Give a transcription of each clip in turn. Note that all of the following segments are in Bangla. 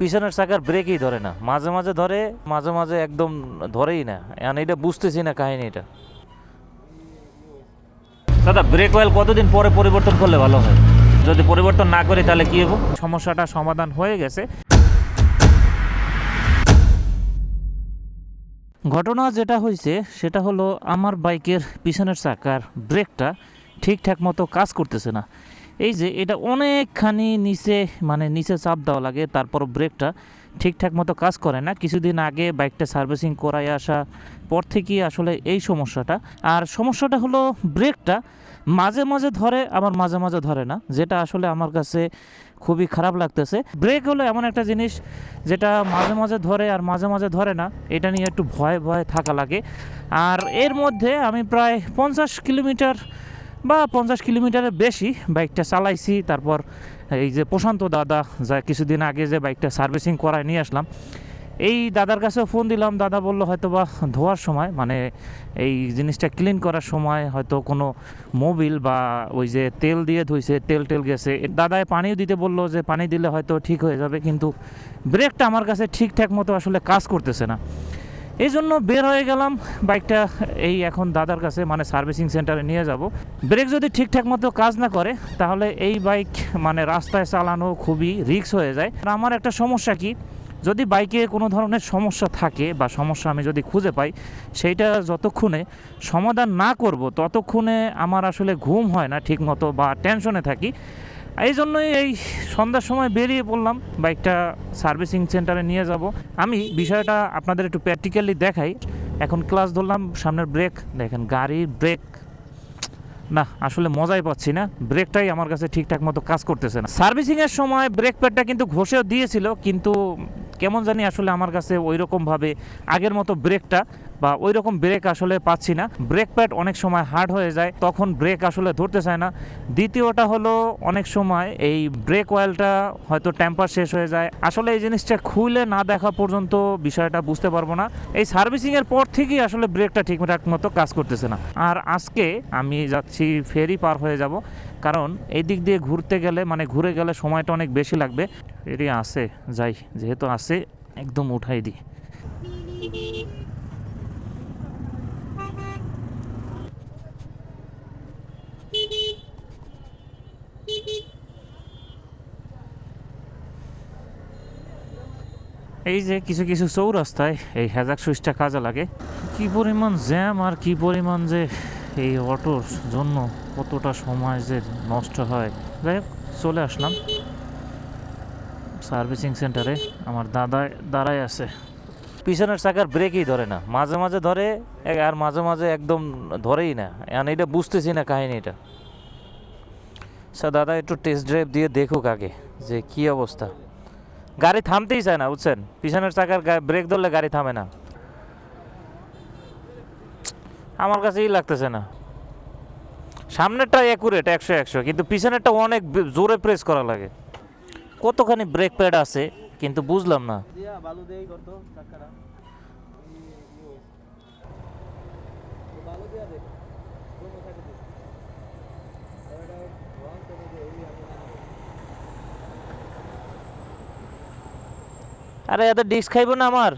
পিছনের চাকার ব্রেকই ধরে না। মাঝে মাঝে ধরে মাঝে মাঝে একদম ধরেই না। এখন এটা বুঝতেছি না কাহিনী এটা। দাদা ব্রেক অয়েল কতদিন পরে পরিবর্তন করলে ভালো হয়? যদি পরিবর্তন না করি তাহলে কি হব? সমস্যাটা সমাধান হয়ে গেছে। ঘটনা যেটা হয়েছে সেটা হলো আমার বাইকের পিছনের চাকার ব্রেকটা ঠিকঠাক মতো কাজ করতেছে না। এই যে এটা অনেকখানি নিচে মানে নিচে চাপ দেওয়া লাগে, তারপর ব্রেকটা ঠিকঠাক মতো কাজ করে না। কিছুদিন আগে বাইকটা সার্ভিসিং করাই আসা পর থেকেই আসলে এই সমস্যাটা। আর সমস্যাটা হলো ব্রেকটা মাঝে মাঝে ধরে, আবার মাঝে মাঝে ধরে না, যেটা আসলে আমার কাছে খুবই খারাপ লাগতেছে। ব্রেক হলো এমন একটা জিনিস যেটা মাঝে মাঝে ধরে আর মাঝে মাঝে ধরে না, এটা নিয়ে একটু ভয় ভয় থাকা লাগে। আর এর মধ্যে আমি প্রায় পঞ্চাশ কিলোমিটার বা পঞ্চাশ কিলোমিটারের বেশি বাইকটা চালাইছি। তারপর এই যে প্রশান্ত দাদা, যা কিছুদিন আগে যে বাইকটা সার্ভিসিং করায় নিয়ে আসলাম, এই দাদার কাছেও ফোন দিলাম। দাদা বলল হয়তো বা ধোয়ার সময় মানে এই জিনিসটা ক্লিন করার সময় হয়তো কোনো মোবিল বা ওই যে তেল দিয়ে ধুইছে, তেল টেল গেছে। দাদায় পানিও দিতে বলল যে পানি দিলে হয়তো ঠিক হয়ে যাবে, কিন্তু ব্রেকটা আমার কাছে ঠিকঠাক মতো আসলে কাজ করতেছে না। এই জন্য বের হয়ে গেলাম। বাইকটা এই এখন দাদার কাছে মানে সার্ভিসিং সেন্টারে নিয়ে যাব। ব্রেক যদি ঠিকঠাক মতো কাজ না করে, তাহলে এই বাইক মানে রাস্তায় চালানো খুবই রিস্ক হয়ে যায়। আর আমার একটা সমস্যা কি, যদি বাইকে কোনো ধরনের সমস্যা থাকে বা সমস্যা আমি যদি খুঁজে পাই, সেইটা যতক্ষণে সমাধান না করব, ততক্ষণে আমার আসলে ঘুম হয় না ঠিকমতো বা টেনশনে থাকি। এই জন্যই এই সন্ধ্যার সময় বেরিয়ে পড়লাম। বাইকটা সার্ভিসিং সেন্টারে নিয়ে যাব। আমি বিষয়টা আপনাদের একটু প্র্যাকটিক্যালি দেখাই। এখন ক্লাস ধরলাম, সামনের ব্রেক দেখেন গাড়ির ব্রেক না, আসলে মজাই পাচ্ছি না। ব্রেকটাই আমার কাছে ঠিকঠাক মতো কাজ করতেছে না। সার্ভিসিং এর সময় ব্রেক প্যাডটা কিন্তু ঘষেও দিয়েছিল, কিন্তু কেমন জানি আসলে আমার কাছে ওই রকমভাবে আগের মতো ব্রেকটা বা ওই রকম ব্রেক আসলে পাচ্ছি না। ব্রেক প্যাড অনেক সময় হার্ড হয়ে যায়, তখন ব্রেক আসলে ধরতে চায় না। দ্বিতীয়টা হলো, অনেক সময় এই ব্রেক অয়েলটা হয়তো টেম্পার শেষ হয়ে যায়। আসলে এই জিনিসটা খুলে না দেখা পর্যন্ত বিষয়টা বুঝতে পারব না। এই সার্ভিসিং এর পর থেকেই আসলে ব্রেকটা ঠিকঠাক মতো কাজ করতেছে না। আর আজকে আমি যাচ্ছি, ফেরি পার হয়ে যাব। কারণ এই দিক দিয়ে ঘুরতে গেলে মানে ঘুরে গেলে সময়টা অনেক বেশি লাগবে। ফেরি আসে যাই, যেহেতু আসে একদম উঠাই দিই। এই যে কিছু কিছু চৌরাস্তায় এই হেজাক সুইচটা কাজে লাগে। কি পরিমাণ জ্যাম আর কি পরিমাণ যে এই অটোর জন্য কতটা সময় যে নষ্ট হয়। যাই হোক, চলে আসলাম সার্ভিসিং সেন্টারে। আমার দাদা দাঁড়ায় আছে। পিছনের চাকার ব্রেকই ধরে না, মাঝে মাঝে ধরে আর মাঝে মাঝে একদম ধরেই না। এখন এটা বুঝতেছি না কাহিনী এটা। স্যার দাদা, একটু টেস্ট ড্রাইভ দিয়ে দেখুক আগে যে কি অবস্থা। গাড়ি থামতেই চায় না, বুঝছেন? পিছনের চাকার ব্রেক ধরলে গাড়ি থামে না। আমার কাছেই লাগতেছে না। সামনেরটা অ্যাকুরেট একশো একশো, কিন্তু পিছনেরটা অনেক জোরে প্রেস করা লাগে। কতখানি ব্রেক প্যাড আছে, কিন্তু বুঝলাম না দেই করতো চাক্কাটা বালু দিয়া দে কোন সাইডে দে আর এত ডিস্ক খাইব না আমার।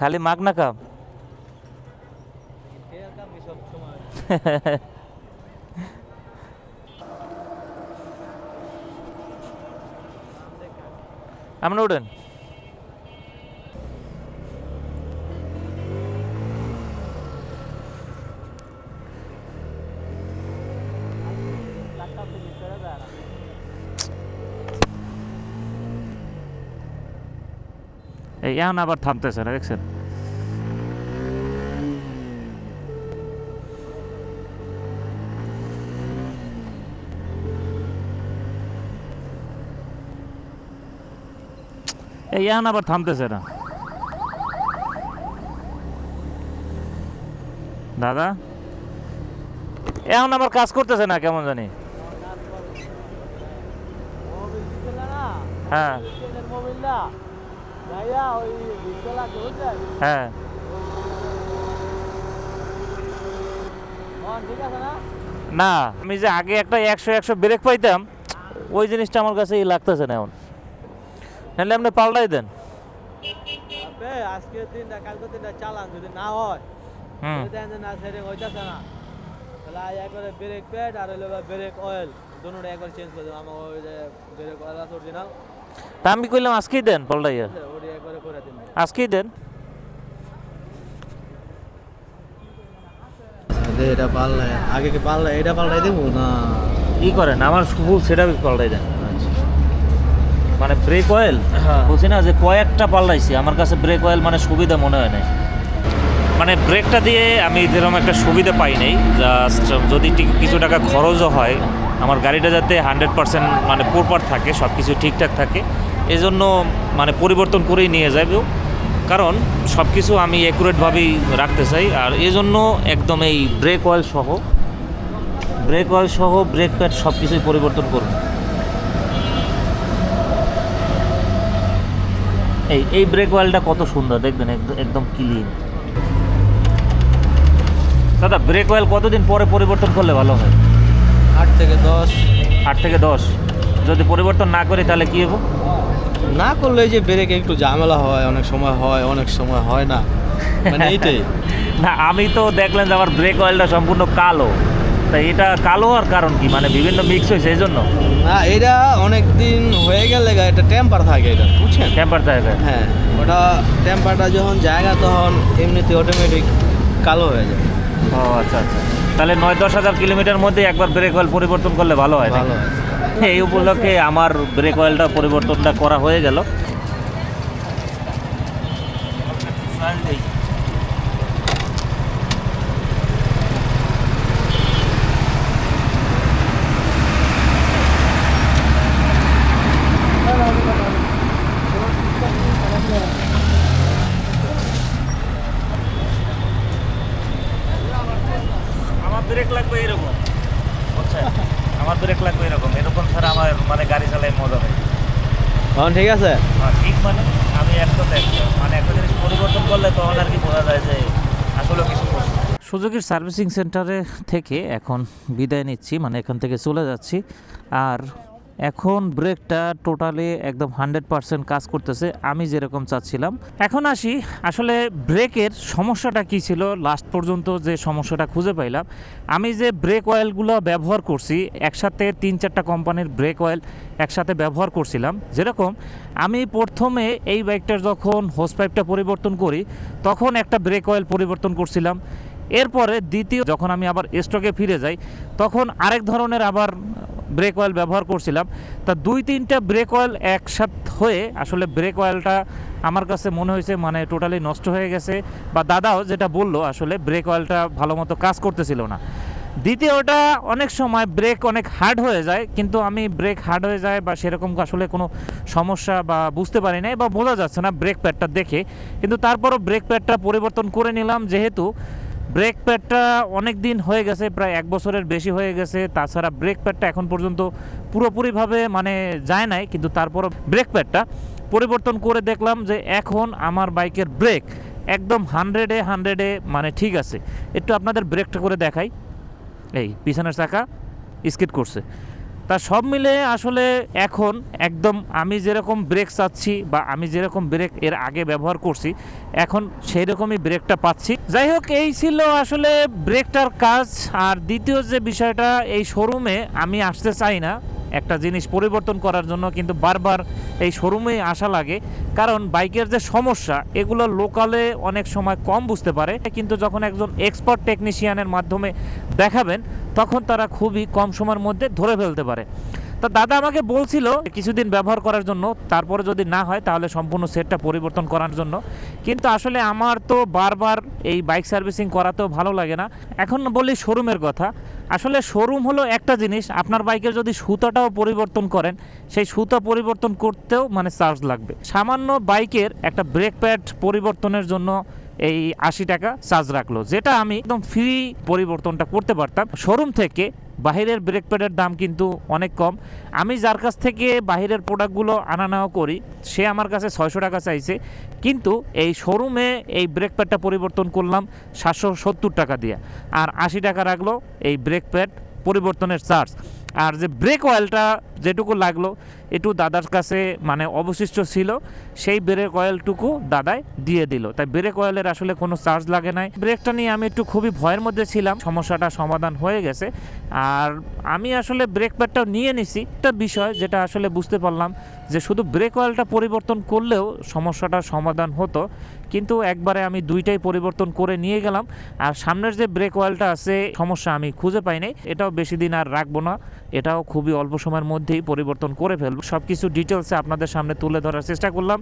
খালি মাগ না কাম এর কাম সব সময় আপনি উঠেন। এই এখন আবার থামতেছে না দেখছেন? এই এখন আবার থামতেছে না। দাদা? এখন আবার কাজ করতেছে না, কেমন জানি? হ্যাঁ। হ্যাঁ। না, আমি যে আগে একটা একশো একশো ব্রেক পাইতাম, ওই জিনিসটা আমার কাছে লাগতেছে না এখন। নাহলে আপনি পাল্টাই দেন। আবে আজকের দিনটা কালকে দিনটা চালান যদি না হয়। না হইতাছে না। তাহলে আজ একবারে ব্রেক প্যাড আর হইল ব্রেক অয়েল দুটোটা একবার চেঞ্জ করে দেবো। আমার ওই যে ব্রেক অয়েল আছে অরিজিনাল তা আমি কইলাম আজকেই দেন পাল্টাইয়া। আজকেই দেন। এটা আগে কি পাল্লা এটা পাল্লাই দেবো না? করেন আমার ফুল সেটা পাল্টাই দেন। মানে ব্রেক অয়েল হ্যাঁ। বলছি না যে কয়েকটা পাল্টাইছি। আমার কাছে ব্রেক অয়েল মানে সুবিধা মনে হয় না মানে ব্রেকটা দিয়ে আমি যেরকম একটা সুবিধা পাই নাই জাস্ট যদি কিছু টাকা খরচও হয় আমার গাড়িটা যাতে হান্ড্রেড পার্সেন্ট মানে প্রপার থাকে সব কিছু ঠিকঠাক থাকে এজন্য মানে পরিবর্তন করেই নিয়ে যাবে কারণ সব কিছু আমি অ্যাকুরেটভাবেই রাখতে চাই আর এজন্য একদম এই ব্রেক অয়েল সহ ব্রেক অয়েল সহ ব্রেক প্যাড সব কিছুই পরিবর্তন করব। এই এই ব্রেক অয়েলটা কত সুন্দর দেখবেন একদম ক্লিন দাদা ব্রেক অয়েল কতদিন পরে পরিবর্তন করলে ভালো হয়? আট থেকে দশ। আট থেকে দশ। যদি পরিবর্তন না করি তাহলে কী হব? না করলে যে ব্রেকে একটু ঝামেলা হয় অনেক সময় হয় অনেক সময় হয় না। মানে এইটাই। না আমি তো দেখলেন যে আমার ব্রেক অয়েলটা সম্পূর্ণ কালো। তাই এটা কালো হওয়ার কারণ কি? মানে বিভিন্ন মিক্স হয়েছে এই জন্য। না এটা অনেক দিন হয়ে গেলে গা এটা টেম্পার থাকে এটা বুঝছেন? টেম্পার জায়গায় হ্যাঁ ওটা টেম্পারটা যখন জায়গা তখন এমনিতে অটোমেটিক কালো হয়ে যায়। ও আচ্ছা আচ্ছা। তাহলে নয় দশ হাজার কিলোমিটার মধ্যে একবার ব্রেক অয়েল পরিবর্তন করলে ভালো হয় ভালো? হয়। এই উপলক্ষে আমার ব্রেক অয়েলটা পরিবর্তনটা করা হয়ে গেল আমার ব্রেক লাগবে এরকম বুঝছেন আমার ব্রেক লাগবে এরকম এরকম ছাড়া আমার মানে গাড়ি চালাই মজা হয় তখন ঠিক আছে? ঠিক মানে আমি একদম মানে একটা জিনিস পরিবর্তন করলে তখন আর কি বোঝা যায় যে আসলে কিছু সুযোগের সার্ভিসিং সেন্টারে থেকে এখন বিদায় নিচ্ছি মানে এখান থেকে চলে যাচ্ছি। আর এখন ব্রেকটা টোটালি একদম হান্ড্রেড পার্সেন্ট কাজ করতেছে, আমি যেরকম চাচ্ছিলাম। এখন আসি, আসলে ব্রেকের সমস্যাটা কি ছিল? লাস্ট পর্যন্ত যে সমস্যাটা খুঁজে পাইলাম, আমি যে ব্রেক অয়েলগুলো ব্যবহার করছি, একসাথে তিন চারটা কোম্পানির ব্রেক অয়েল একসাথে ব্যবহার করছিলাম। যেরকম, আমি প্রথমে এই বাইকটার যখন হোস পাইপটা পরিবর্তন করি, তখন একটা ব্রেক অয়েল পরিবর্তন করছিলাম। এরপরে দ্বিতীয় যখন আমি আবার স্টকে ফিরে যাই, তখন আরেক ধরনের আবার ব্রেক অয়েল ব্যবহার করছিলাম। তা দুই তিনটা ব্রেক অয়েল একসাথ হয়ে আসলে ব্রেক অয়েলটা আমার কাছে মনে হয়েছে মানে টোটালি নষ্ট হয়ে গেছে বা দাদাও যেটা বলল, আসলে ব্রেক অয়েলটা ভালো মতো কাজ করতেছিল না। দ্বিতীয়টা, অনেক সময় ব্রেক অনেক হার্ড হয়ে যায়, কিন্তু আমি ব্রেক হার্ড হয়ে যায় বা সেরকম আসলে কোনো সমস্যা বা বুঝতে পারি নাই বা বোঝা যাচ্ছে না ব্রেক প্যাডটা দেখে। কিন্তু তারপরও ব্রেক প্যাডটা পরিবর্তন করে নিলাম, যেহেতু ব্রেক প্যাডটা অনেক দিন হয়ে গেছে, প্রায় এক বছরের বেশি হয়ে গেছে। তাছাড়া ব্রেক প্যাডটা এখন পর্যন্ত পুরোপুরিভাবে মানে যায় নাই, কিন্তু তারপরও ব্রেক প্যাডটা পরিবর্তন করে দেখলাম যে এখন আমার বাইকের ব্রেক একদম হান্ড্রেডে হান্ড্রেডে মানে ঠিক আছে। একটু আপনাদের ব্রেকটা করে দেখাই। এই, পিছনের চাকা স্কিট করছে। তা সব মিলে আসলে এখন একদম আমি যেরকম ব্রেক চাচ্ছি বা আমি যেরকম ব্রেক এর আগে ব্যবহার করছি, এখন সেই রকমই ব্রেকটা পাচ্ছি। যাই হোক, এই ছিল আসলে ব্রেকটার কাজ। আর দ্বিতীয় যে বিষয়টা, এই শোরুমে আমি আসতে চাই না। একটা জিনিস পরিবর্তন করার জন্য কিন্তু বারবার এই শোরুমে আসা লাগে। কারণ বাইকের যে সমস্যা, এগুলো লোকালে অনেক সময় কম বুঝতে পারে। কিন্তু যখন একজন এক্সপার্ট টেকনিশিয়ানের মাধ্যমে দেখাবেন তখন তারা খুবই কম সময়ের মধ্যে ধরে ফেলতে পারে। তা দাদা আমাকে বলছিল কিছুদিন ব্যবহার করার জন্য, তারপরে যদি না হয় তাহলে সম্পূর্ণ সেটটা পরিবর্তন করার জন্য। কিন্তু আসলে আমার তো বারবার এই বাইক সার্ভিসিং করাতেও ভালো লাগে না। এখন বলি শোরুমের কথা। আসলে শোরুম হলো একটা জিনিস, আপনার বাইকের যদি সুতাটাও পরিবর্তন করেন, সেই সুতা পরিবর্তন করতেও মানে চার্জ লাগবে। সামান্য বাইকের একটা ব্রেক প্যাড পরিবর্তনের জন্য এই আশি টাকা চার্জ রাখল, যেটা আমি একদম ফ্রি পরিবর্তনটা করতে পারতাম। শোরুম থেকে বাহিরের ব্রেক প্যাডের দাম কিন্তু অনেক কম। আমি যার কাছ থেকে বাহিরের প্রোডাক্টগুলো আনা নেওয়া করি, সে আমার কাছে ছয়শো টাকা চাইছে। কিন্তু এই শোরুমে এই ব্রেক প্যাডটা পরিবর্তন করলাম সাতশো সত্তর টাকা দিয়ে। আর আশি টাকা রাখল এই ব্রেক প্যাড পরিবর্তনের চার্জ। আর যে ব্রেক অয়েলটা যেটুকু লাগল একটু দাদার কাছে মানে অবশিষ্ট ছিল, সেই ব্রেক অয়েলটুকু দাদাই দিয়ে দিল। তাই ব্রেক অয়েলের আসলে কোনো চার্জ লাগে নাই। ব্রেকটা নিয়ে আমি একটু খুবই ভয়ের মধ্যে ছিলাম, সমস্যাটা সমাধান হয়ে গেছে। আর আমি আসলে ব্রেক প্যাডটাও নিয়ে নিছি। একটা বিষয় যেটা আসলে বুঝতে পারলাম যে শুধু ব্রেক অয়েলটা পরিবর্তন করলেও সমস্যাটা সমাধান হতো। কিন্তু একবারে আমি দুইটাই পরিবর্তন করে নিয়ে গেলাম। আর সামনের যে ব্রেক অয়েলটা আছে, সমস্যা আমি খুঁজে পাই নাই এটাও বেশি দিন আর রাখব না। এটাও খুবই অল্প সময়ের মধ্যেই পরিবর্তন করে ফেলব। সব কিছু ডিটেলসে আপনাদের সামনে তুলে ধরার চেষ্টা করলাম।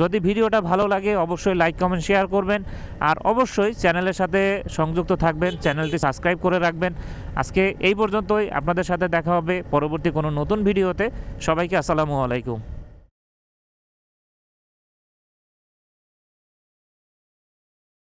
যদি ভিডিওটা ভালো লাগে, অবশ্যই লাইক কমেন্ট শেয়ার করবেন। আর অবশ্যই চ্যানেলের সাথে সংযুক্ত থাকবেন, চ্যানেলটি সাবস্ক্রাইব করে রাখবেন। আজকে এই পর্যন্তই। আপনাদের সাথে দেখা হবে পরবর্তী কোনো নতুন ভিডিওতে। সবাইকে আসসালামু আলাইকুম।